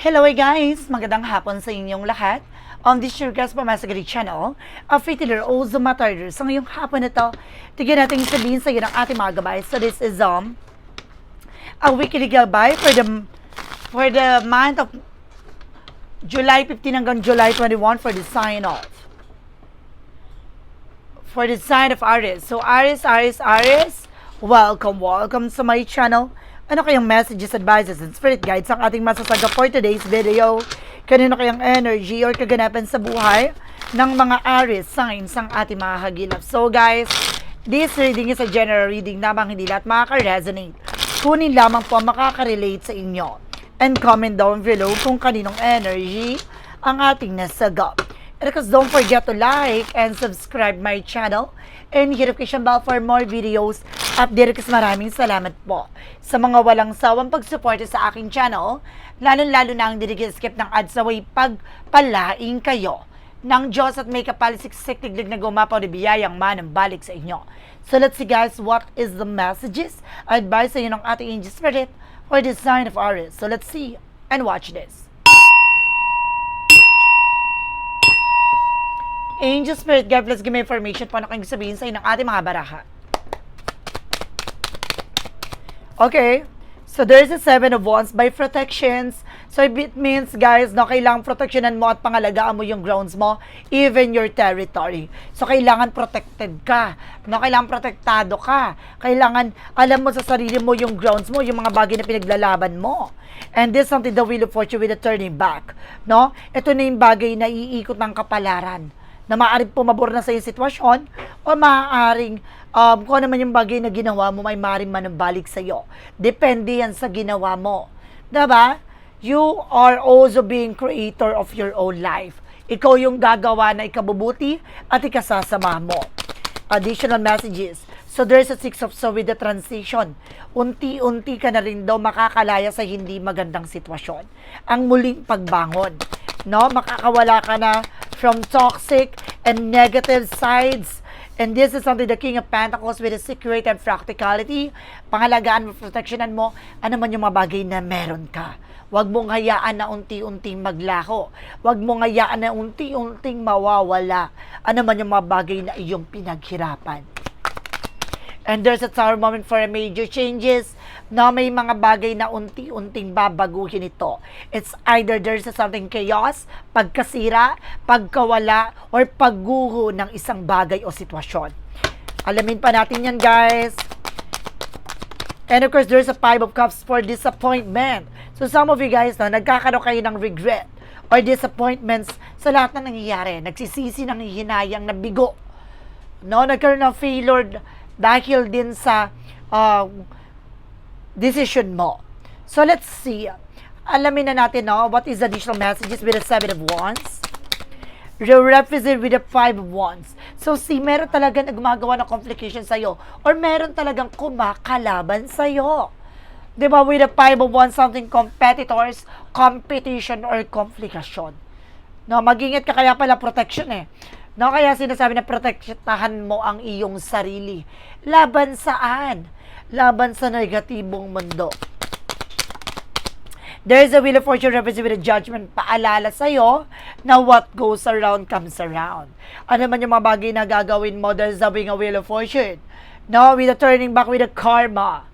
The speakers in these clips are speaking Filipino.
Hello guys! Magandang hapon sa inyong lahat. On this your guys pa Masagari Channel, a Fitiler o Zumatarder. Sa ngayong hapon na tigyan natin sabihin sa iyo ng ating mga gabay. So this is um, a weekly gabay for the for the month of July 15 hanggang July 21 for the sign off. For the sign of Aries. So Aries, Aries, Aries, welcome, welcome sa my channel. Ano kayang messages, advices, and spirit guides ang ating masasaga for today's video? Kanino kayang energy or kaganapan sa buhay ng mga Aries signs ang ating mga hagilap? So guys, this reading is a general reading lamang hindi lahat makaka-resonate. Kunin lamang po ang makaka-relate sa inyo. And comment down below kung kaninong energy ang ating nasagap. Course, don't forget to like and subscribe my channel and hit notification bell for more videos. Update kasi maraming salamat po sa mga walang sawang pagsuporta sa aking channel, lalo-lalo na ang skip ng ads away pagpalaing kayo ng Diyos at may kapalisiksik tiglig na gumapaw na biyayang manang balik sa inyo. So let's see guys, what is the messages advice sa inyo ng ating angel spirit for the sign of Aries. So let's see and watch this. Angel Spirit Guide, let's give me information po na kayong sabihin sa ng ating mga baraha. Okay. So there's a seven of wands by protections. So it means guys, no, kailangan proteksyonan mo at pangalagaan mo yung grounds mo, even your territory. So kailangan protected ka. No, kailangan protektado ka. Kailangan alam mo sa sarili mo yung grounds mo, yung mga bagay na pinaglalaban mo. And this is something the wheel of fortune with a turning back. No? Ito na yung bagay na iikot ng kapalaran na maaaring pumabor na sa iyong sitwasyon o maaaring um, kung ano man yung bagay na ginawa mo, may maaaring manambalik sa iyo. Depende yan sa ginawa mo. Diba? You are also being creator of your own life. Ikaw yung gagawa na ikabubuti at ikasasama mo. Additional messages. So there's a six of so with the transition. Unti-unti ka na rin daw makakalaya sa hindi magandang sitwasyon. Ang muling pagbangon. No? Makakawala ka na from toxic and negative sides. And this is something the King of Pentacles with a security and practicality. Pangalagaan mo, protectionan mo, ano man yung mga bagay na meron ka. Huwag mong hayaan na unti-unting maglaho. Huwag mong hayaan na unti-unting mawawala. Ano man yung mga bagay na iyong pinaghirapan. And there's a tower moment for a major changes na may mga bagay na unti-unting babaguhin ito. It's either there's something chaos, pagkasira, pagkawala, or pagguho ng isang bagay o sitwasyon. Alamin pa natin yan, guys. And of course, there's a five of cups for disappointment. So some of you guys na nagkakaroon kayo ng regret or disappointments sa lahat ng nangyayari. Nagsisisi ng hinayang na bigo. No, nagkaroon ng failure dahil din sa uh, decision mo. So let's see. Alamin na natin no, what is the additional messages with the seven of wands. represent with the five wands. So, si meron talaga na gumagawa ng complication sa'yo or meron talagang kumakalaban sa'yo. Di ba? With the five of wands, something competitors, competition, or komplikasyon. No, mag-ingat ka kaya pala protection eh. No, kaya sinasabi na protektahan mo ang iyong sarili. Laban saan? Laban sa negatibong mundo. There is a wheel of fortune represented with a judgment paalala sa'yo na what goes around comes around. Ano man yung mga bagay na gagawin mo, there's a wing a wheel of fortune. No, with a turning back with a karma.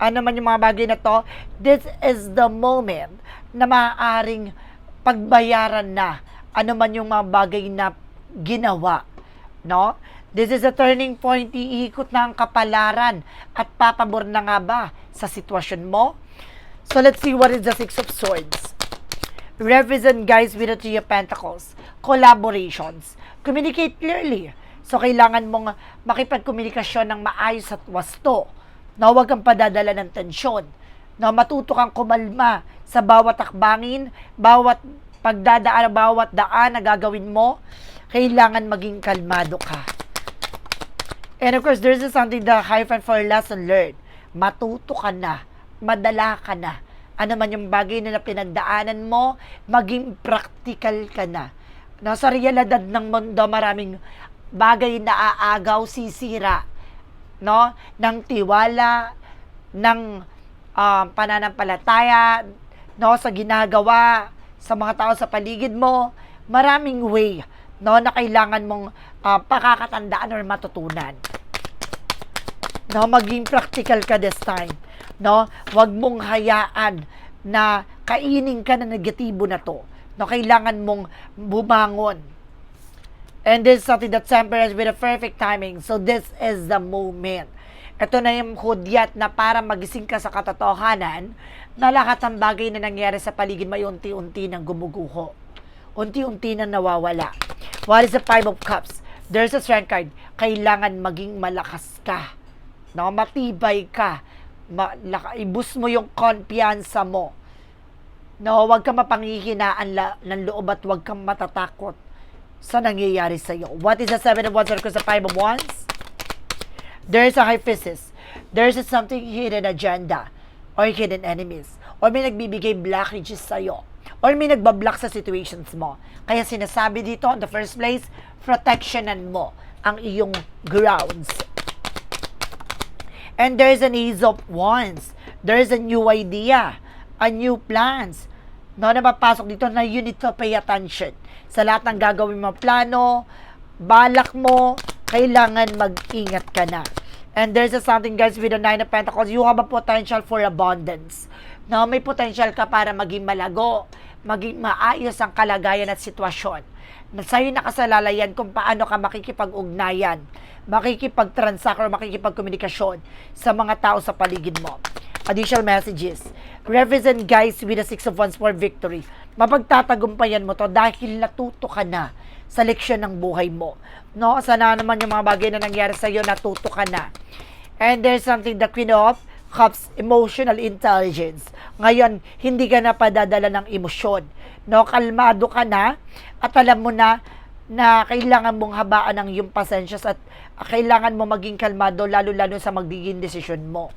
Ano man yung mga bagay na to, this is the moment na maaaring pagbayaran na ano man yung mga bagay na ginawa. No? This is a turning point, iikot na ang kapalaran at papabor na nga ba sa sitwasyon mo? So let's see what is the Six of Swords. Represent guys with the Three of Pentacles. Collaborations. Communicate clearly. So kailangan mong makipagkomunikasyon ng maayos at wasto. Na huwag kang padadala ng tensyon. Na matuto kang kumalma sa bawat akbangin, bawat pagdadaan, bawat daan na gagawin mo. Kailangan maging kalmado ka. And of course, there's something the hyphen for lesson learned. Matuto ka na madala ka na. Ano man yung bagay na pinagdaanan mo, maging practical ka na. Nasa realidad ng mundo, maraming bagay na aagaw, sisira, no? Ng tiwala, ng uh, pananampalataya, no, sa ginagawa, sa mga tao sa paligid mo, maraming way, no, na kailangan mong ah, pakakatandaan or matutunan. No, maging practical ka this time. No, wag mong hayaan na kainin ka na negatibo na to. No, kailangan mong bumangon. And this is something that temperance with a perfect timing. So this is the moment. Ito na yung hudyat na para magising ka sa katotohanan na lahat ng bagay na nangyari sa paligid mo unti-unti nang gumuguho. Unti-unti na nawawala. What is the Five of Cups? There's a strength card. Kailangan maging malakas ka. No, matibay ka. Ma- ibus mo yung konpiyansa mo. No, huwag kang mapanghihinaan la- ng loob at huwag kang matatakot sa nangyayari sa iyo. What is the seven of wands or sa five of wands? There's a hyphesis. There's a something hidden agenda or hidden enemies. Or may nagbibigay blockages sa iyo. Or may nagbablock sa situations mo. Kaya sinasabi dito, in the first place, protectionan mo ang iyong grounds. And there's an ease of wands. There's a new idea, a new plans. No, na mapasok dito na you need to pay attention. Sa lahat ng gagawin mo plano, balak mo, kailangan mag-ingat ka na. And there's a something guys with the Nine of Pentacles, you have a potential for abundance. No, may potential ka para maging malago, maging maayos ang kalagayan at sitwasyon. Na sa'yo nakasalalayan kung paano ka makikipag-ugnayan, makikipag-transact or makikipag-komunikasyon sa mga tao sa paligid mo. Additional messages. Represent guys with the Six of Wands for victory. Mapagtatagumpayan mo to dahil natuto ka na sa leksyon ng buhay mo. No? Sana naman yung mga bagay na nangyari sa iyo, natuto ka na. And there's something the Queen of Cups, emotional intelligence. Ngayon, hindi ka na padadala ng emosyon. No? Kalmado ka na at alam mo na na kailangan mong habaan ang iyong pasensyas at kailangan mo maging kalmado lalo-lalo sa magiging desisyon mo.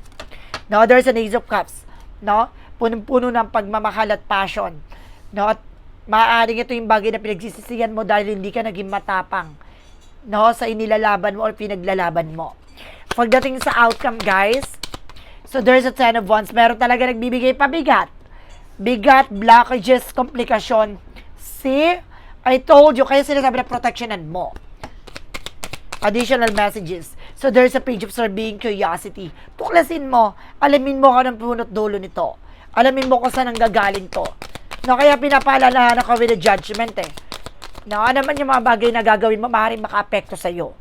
No, there's an Ace of Cups. No? Punong-puno ng pagmamahal at passion. No? At maaaring ito yung bagay na pinagsisisihan mo dahil hindi ka naging matapang. No? Sa inilalaban mo or pinaglalaban mo. Pagdating sa outcome, guys, so there's a Ten of Wands. Meron talaga nagbibigay pabigat. Bigat, blockages, komplikasyon. See? I told you, kaya sinasabi na protectionan mo additional messages. So there's a page of sir being curiosity. Tuklasin mo, alamin mo ka ng punot dulo nito. Alamin mo kung saan ang gagaling to. No, kaya pinapaalalahan ako with a judgment eh. No, ano man yung mga bagay na gagawin mo, maaaring maka-apekto sa'yo.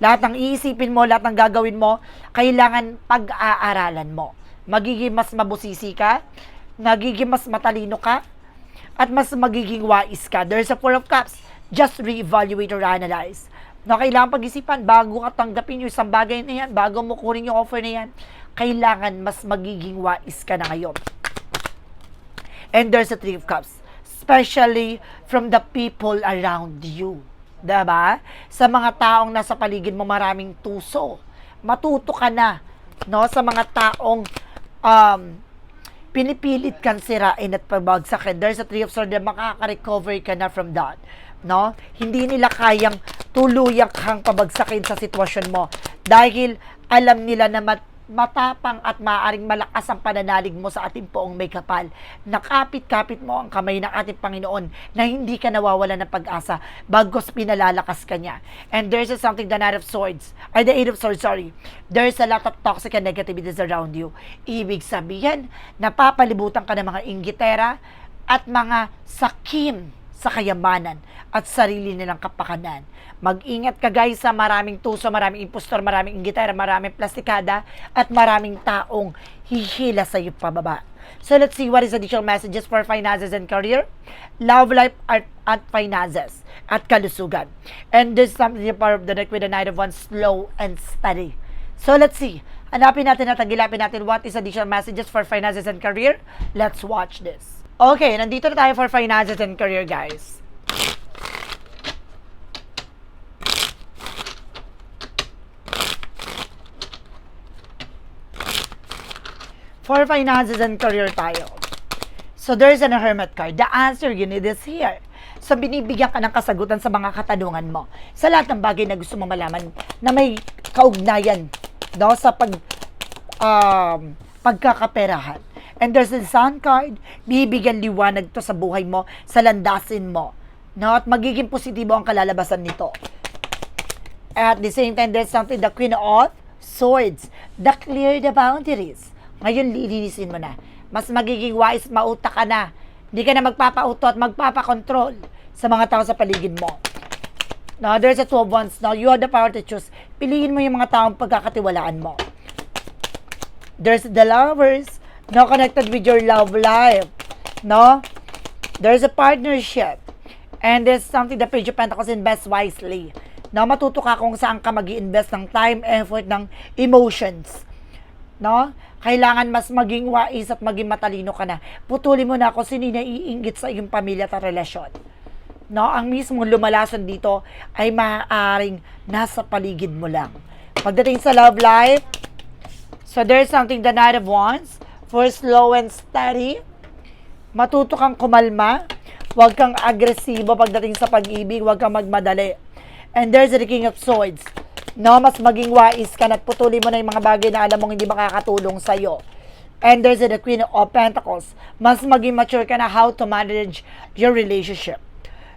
Lahat ng iisipin mo, lahat ng gagawin mo, kailangan pag-aaralan mo. Magiging mas mabusisi ka, nagiging mas matalino ka, at mas magiging wais ka. There's a four of cups. Just re-evaluate or analyze na kailangan pag-isipan bago ka tanggapin yung isang bagay na yan, bago mo kunin yung offer na yan, kailangan mas magiging wais ka na ngayon. And there's a three of cups, especially from the people around you. Diba? Sa mga taong nasa paligid mo maraming tuso. Matuto ka na no sa mga taong um, pinipilit kang sirain at pabagsakin. There's a three of swords na makaka-recover ka na from that. No? Hindi nila kayang tuluyang kang pabagsakin sa sitwasyon mo. Dahil alam nila na mat- matapang at maaring malakas ang pananalig mo sa ating poong may kapal. Nakapit-kapit mo ang kamay ng ating Panginoon na hindi ka nawawala ng pag-asa bagos pinalalakas ka niya. And there's a something, the Knight of Swords, or the Eight of Swords, sorry. There's a lot of toxic and negativities around you. Ibig sabihin, napapalibutan ka ng mga inggitera at mga sakim sa kayamanan at sarili nilang kapakanan. Mag-ingat ka guys sa maraming tuso, maraming impostor, maraming inggitera, maraming plastikada, at maraming taong hihila sa iyo pababa. So let's see what is additional messages for finances and career, love life, art, at finances, at kalusugan. And this is something power of the deck with the Knight of Wands, slow and steady. So let's see. Hanapin natin at tagilapin natin what is additional messages for finances and career. Let's watch this. Okay, nandito na tayo for finances and career, guys. For finances and career tayo. So there's an hermit card. The answer you need is here. So binibigyan ka ng kasagutan sa mga katanungan mo. Sa lahat ng bagay na gusto mo malaman na may kaugnayan no, sa pag um, pagkakaperahan. And there's the sun card. Bibigyan liwanag to sa buhay mo, sa landasin mo. No? At magiging positibo ang kalalabasan nito. At the same time, there's something, the Queen of Swords. The clear the boundaries. Ngayon, lilinisin mo na. Mas magiging wise, mauta ka na. Hindi ka na magpapauto at magpapakontrol sa mga tao sa paligid mo. Now, there's a 12 ones. Now, you have the power to choose. Piliin mo yung mga taong pagkakatiwalaan mo. There's the lovers. No, connected with your love life. No? There's a partnership. And there's something the Page of Pentacles invest wisely. No, matuto ka kung saan ka mag invest ng time, effort, ng emotions. No? Kailangan mas maging wais at maging matalino ka na. Putulin mo na kung sino naiinggit sa iyong pamilya at relasyon. No, ang mismong lumalason dito ay maaaring nasa paligid mo lang. Pagdating sa love life, so there's something the Knight of Wands, for slow and steady, matuto kang kumalma, huwag kang agresibo pagdating sa pag-ibig, huwag kang magmadali. And there's the King of Swords. No, mas maging wais ka at putulin mo na yung mga bagay na alam mong hindi makakatulong sa'yo. And there's the Queen of Pentacles. Mas maging mature ka na how to manage your relationship.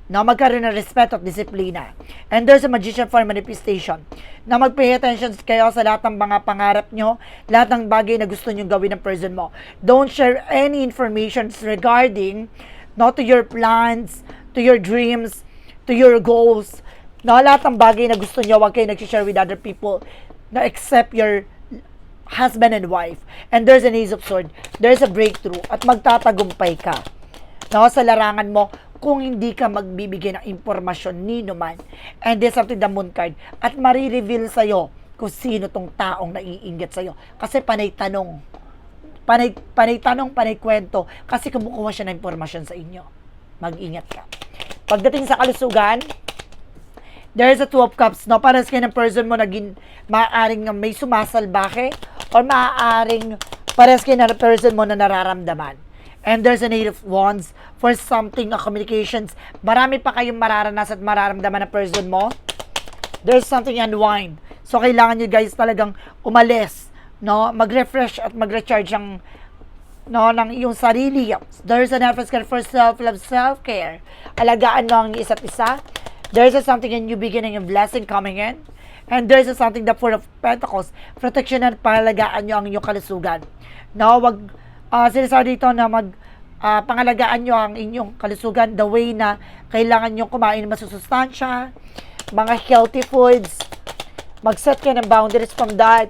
No, magkaroon ng respeto at disiplina. And there's a magician for manifestation. Na mag-pay attention kayo sa lahat ng mga pangarap nyo, lahat ng bagay na gusto nyo gawin ng person mo. Don't share any information regarding no, to your plans, to your dreams, to your goals. No, lahat ng bagay na gusto nyo, wag kayo nag-share with other people na except your husband and wife. And there's an ace of sword. There's a breakthrough at magtatagumpay ka. No, sa larangan mo kung hindi ka magbibigay ng impormasyon ni naman. And there's something the moon card. At marireveal sa'yo kung sino tong taong naiinggit sa'yo. Kasi panay tanong. Panay, panay tanong, panay kwento. Kasi kumukuha siya ng impormasyon sa inyo. Mag-ingat ka. Pagdating sa kalusugan, there's a two of cups, no? Para sa ng person mo naging maaaring may sumasalbahe or maaaring para sa ng person mo na nararamdaman. And there's a of wands for something na communications. Marami pa kayong mararanasan at mararamdaman ng person mo. There's something unwind. So, kailangan nyo guys talagang umalis, no? Mag-refresh at mag-recharge ang no, ng iyong sarili. There's an effort for self-love, self-care. Alagaan mo ang isa't isa. There's a something a new beginning and blessing coming in. And there's a something the Four of Pentacles. Protection at pangalagaan nyo ang inyong kalusugan. No, wag, uh, sinasabi dito na mag, ah, pangalagaan nyo ang inyong kalusugan the way na kailangan nyo kumain ng masusustansya, mga healthy foods, mag-set kayo ng boundaries from that.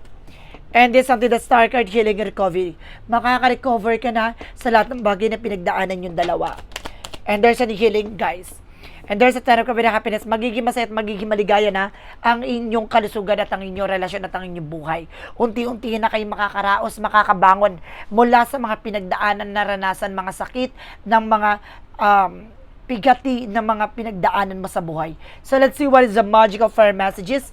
And this something the star card healing recovery. Makaka-recover ka na sa lahat ng bagay na pinagdaanan yung dalawa. And there's a healing, guys. And there's a ten of na happiness. Magiging masaya at magiging maligaya na ang inyong kalusugan at ang inyong relasyon at ang inyong buhay. Unti-unti na kayo makakaraos, makakabangon mula sa mga pinagdaanan, naranasan, mga sakit, ng mga um, pigati ng mga pinagdaanan mo sa buhay. So let's see what is the magical fire messages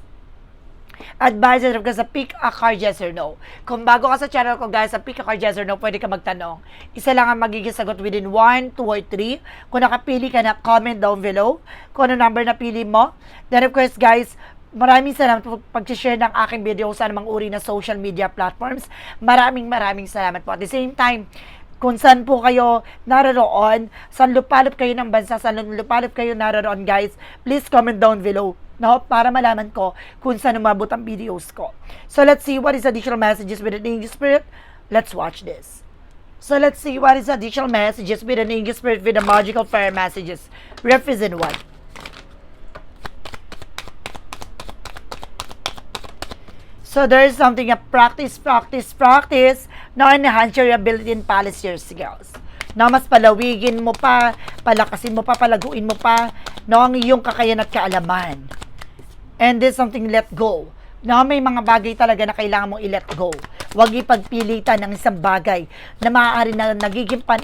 advisor ka sa pick a card yes or no. Kung bago ka sa channel ko guys, sa pick a card yes or no, pwede ka magtanong. Isa lang ang magiging sagot within 1, 2, or 3. Kung nakapili ka na, comment down below kung ano number na pili mo. Then of course guys, Maraming salamat po pag-share ng aking video sa anumang uri na social media platforms. Maraming maraming salamat po. At the same time, kung saan po kayo naroon, saan lupalop kayo ng bansa, saan lupalop kayo naroon guys, please comment down below no? Para malaman ko kung saan umabot ang videos ko. So, let's see what is additional messages with an English spirit. Let's watch this. So, let's see what is additional messages with an English spirit with the magical fire messages. Represent one. So, there is something a practice, practice, practice na enhance your ability and polish your skills na mas palawigin mo pa, palakasin mo pa, palaguin mo pa, no, ang iyong kakayan at kaalaman. And there's something let go. Na may mga bagay talaga na kailangan mong i-let go. Huwag ipagpilitan ng isang bagay na maaari na nagiging, pan,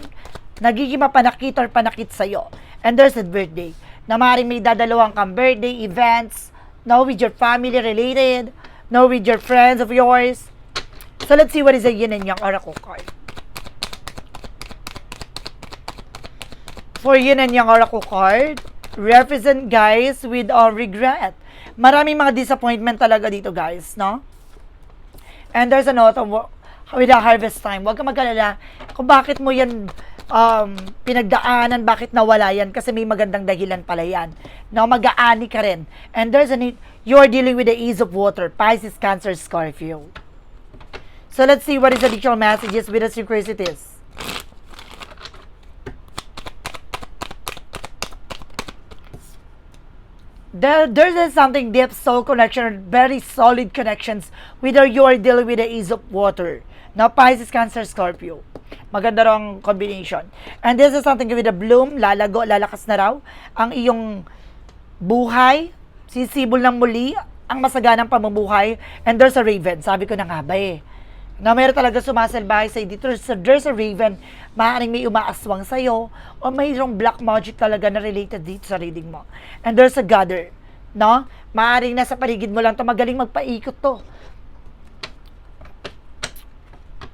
nagiging mapanakit or panakit sa'yo. And there's a birthday. Na maaaring may dadalawang kang birthday events, no, with your family related, no, with your friends of yours. So let's see what is a yin and yang oracle card. For yin and yang oracle card, represent guys with all regret. Maraming mga disappointment talaga dito guys, no? And there's a note of with the harvest time. Huwag ka mag-alala kung bakit mo yan um, pinagdaanan, bakit nawala yan, kasi may magandang dahilan pala yan. No, mag-aani ka rin. And there's a need, you're dealing with the ease of water, Pisces, Cancer, Scorpio. So let's see what is the additional messages with the synchronicities. There, there's something deep soul connection, very solid connections whether you are dealing with the ease of water. Now, Pisces, Cancer, Scorpio. Maganda raw ang combination. And this is something with the bloom, lalago, lalakas na raw. Ang iyong buhay, sisibol ng muli, ang masaganang pamumuhay. And there's a raven. Sabi ko na nga ba eh. Na meron talaga sumasalbahay sa'yo dito. So there's a raven. Maaaring may umaaswang sa'yo. O mayroong black magic talaga na related dito sa reading mo. And there's a gather. No? Maaaring nasa paligid mo lang to Magaling magpaikot to.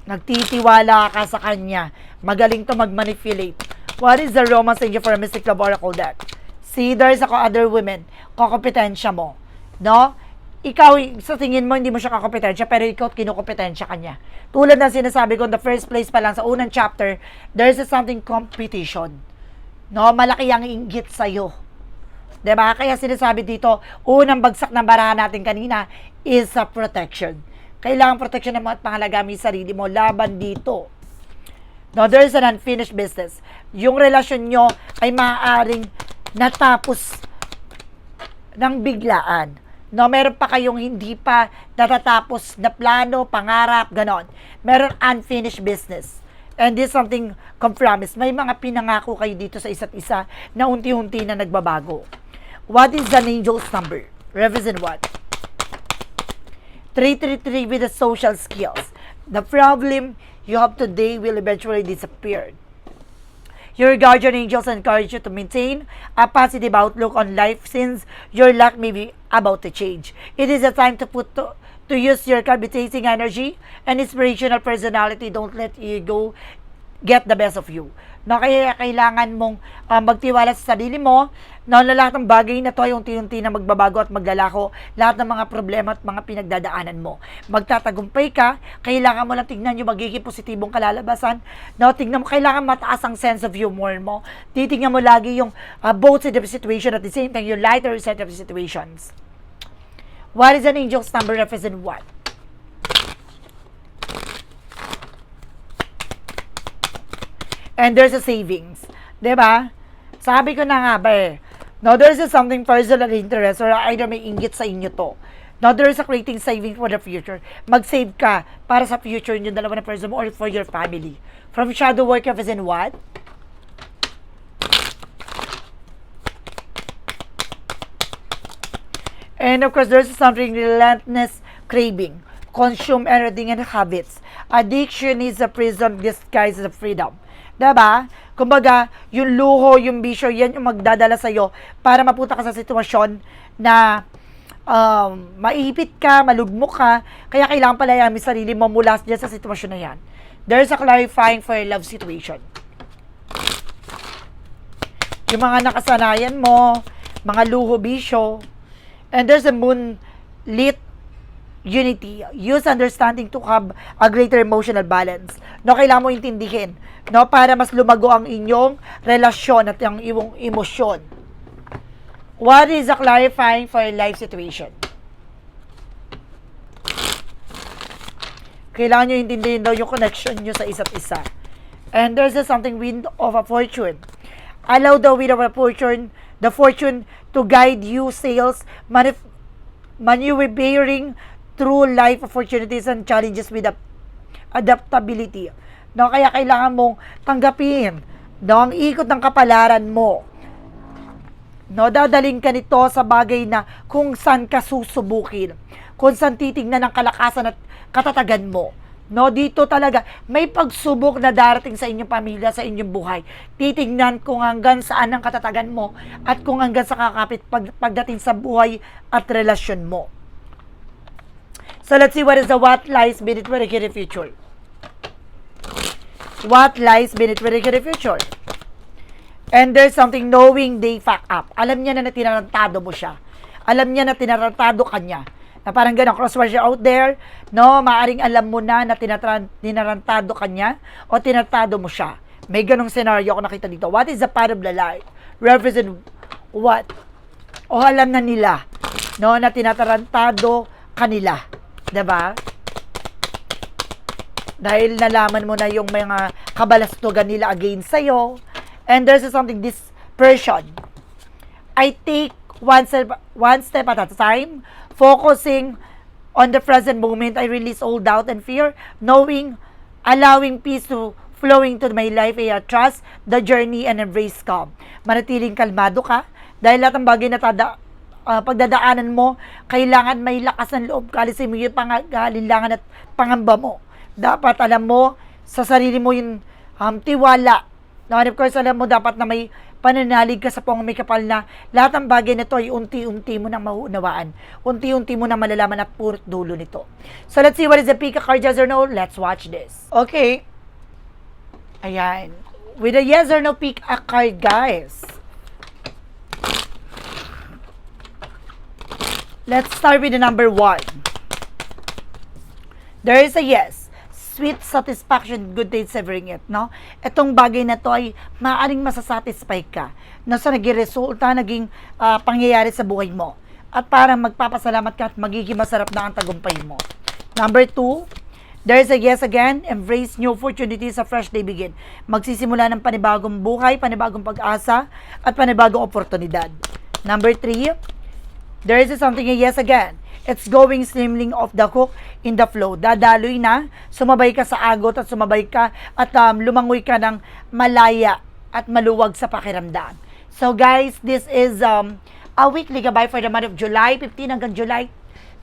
Nagtitiwala ka sa kanya. Magaling to mag-manipulate. What is the romance angel for a Mystic Love Oracle deck? See, there's ako other women. Kakompetensya mo. No? Ikaw, sa tingin mo, hindi mo siya kakompetensya, pero ikaw, kinukompetensya ka niya. Tulad ng sinasabi ko, in the first place pa lang, sa unang chapter, there's a something competition. No? Malaki ang inggit sa'yo. 'Di ba? Kaya sinasabi dito, unang bagsak ng barahan natin kanina is sa protection. Kailangan protection mo at pangalagaan mo sarili mo laban dito. No, there is an unfinished business. Yung relasyon nyo ay maaaring natapos ng biglaan. No, meron pa kayong hindi pa natatapos na plano, pangarap, ganon. Meron unfinished business. And this is something compromise. May mga pinangako kayo dito sa isa't isa na unti-unti na nagbabago. What is an angel's number? Revision what? 333 with the social skills. The problem you have today will eventually disappear. Your guardian angels encourage you to maintain a positive outlook on life since your luck may be about to change. It is a time to put to, to use your gravitating energy and inspirational personality. Don't let ego get the best of you. No, kaya kailangan mong ah, magtiwala sa sarili mo na lahat ng bagay na to ay unti-unti na magbabago at maglalako. Lahat ng mga problema at mga pinagdadaanan mo. Magtatagumpay ka, kailangan mo lang tignan yung magiging positibong kalalabasan. No, tignan mo, kailangan mataas ang sense of humor mo. Titignan mo lagi yung ah, both side of the situation at the same time yung lighter side of situations. What is an angel's number represent what? And there's a savings. ba? Sabi ko na nga ba eh. No, there's a something personal interest or either may inggit sa inyo to. No, there is a creating saving for the future. Mag-save ka para sa future niyo dalawa na person mo or for your family. From shadow work as in what? And of course, there's something relentless craving. Consume everything and habits. Addiction is a prison disguised as freedom. Diba? Kumbaga, yung luho, yung bisyo, yan yung magdadala sa'yo para mapunta ka sa sitwasyon na um, maipit ka, malugmok ka, kaya kailangan pala yung sarili mo mula dyan sa sitwasyon na yan. There's a clarifying for a love situation. Yung mga nakasanayan mo, mga luho, bisyo, and there's a moon lit unity. Use understanding to have a greater emotional balance. No, kailangan mo intindihin, no, para mas lumago ang inyong relasyon at ang iyong emosyon. What is a clarifying for a life situation? Kailangan nyo intindihin daw yung connection nyo sa isa't isa. And there's a something wind of a fortune. Allow the wind of a fortune, the fortune to guide you sales, manif- maneuvering through life opportunities and challenges with ap- adaptability. No, kaya kailangan mong tanggapin no, ang ikot ng kapalaran mo. No, dadaling ka nito sa bagay na kung saan ka susubukin. Kung saan titignan ng kalakasan at katatagan mo. No, dito talaga may pagsubok na darating sa inyong pamilya, sa inyong buhay. Titignan kung hanggang saan ang katatagan mo at kung hanggang sa kakapit pag, pagdating sa buhay at relasyon mo. So let's see what is the what lies beneath the future. What lies beneath the future. And there's something knowing they fuck up. Alam niya na na tinarantado mo siya. Alam niya na tinarantado ka niya. Na parang gano'n, crosswise out there, no? Maaring alam mo na na tinarantado ka niya o tinatado mo siya. May ganong scenario ako nakita dito. What is the part of the life? Represent what? O alam na nila, no, na tinatarantado kanila. 'Di ba? Dahil nalaman mo na yung mga kabalastugan nila against sa'yo. And there's something, this person, I take one step, one step at a time, focusing on the present moment. I release all doubt and fear, knowing, allowing peace to flowing to my life. I trust the journey and embrace calm. Manatiling kalmado ka dahil lahat ng bagay na tada, ah, pagdadaanan mo, kailangan may lakas ng loob. Kalisin mo yung pangangailangan at pangamba mo. Dapat alam mo sa sarili mo yung um, tiwala. No, and of course, alam mo dapat na may pananalig ka sa pong may kapal na lahat ng bagay na to ay unti-unti mo nang maunawaan. Unti-unti mo nang malalaman at purot dulo nito. So let's see what is the pick card yes or no. Let's watch this. Okay. Ayan. With a yes or no pick card, guys. Let's start with the number one. There is a yes. Sweet satisfaction, good day severing it, no? Itong bagay na to ay maaaring masasatisfy ka na sa naging resulta, naging ah, pangyayari sa buhay mo. At parang magpapasalamat ka at magiging masarap na ang tagumpay mo. Number two, there is a yes again. Embrace new opportunities, a fresh day begin. Magsisimula ng panibagong buhay, panibagong pag-asa, at panibagong oportunidad. Number three, There is something yes again. It's going slimling off the hook in the flow. Dadaloy na, sumabay ka sa agot at sumabay ka at um, lumangoy ka ng malaya at maluwag sa pakiramdam. So guys, this is um, a weekly gabay for the month of July 15 hanggang July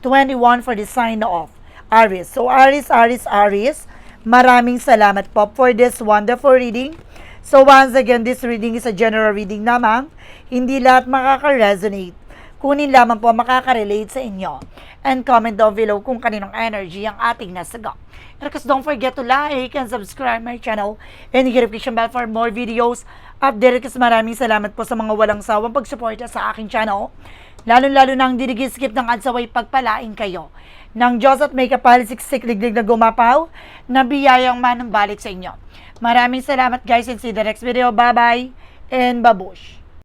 21 for the sign off. Aries. So Aries, Aries, Aries, maraming salamat po for this wonderful reading. So once again, this reading is a general reading namang. Hindi lahat makaka-resonate kunin lamang po makaka-relate sa inyo. And comment down below kung kaninong energy ang ating nasagot. And because don't forget to like and subscribe my channel and hit notification bell for more videos. Update kasi maraming salamat po sa mga walang sawang pagsuporta sa aking channel. Lalo-lalo nang dinigis-skip ng adsaway pagpalain kayo. Ng Diyos at may kapalisiksik liglig na gumapaw na biyayang manang balik sa inyo. Maraming salamat guys and see the next video. Bye-bye and babush!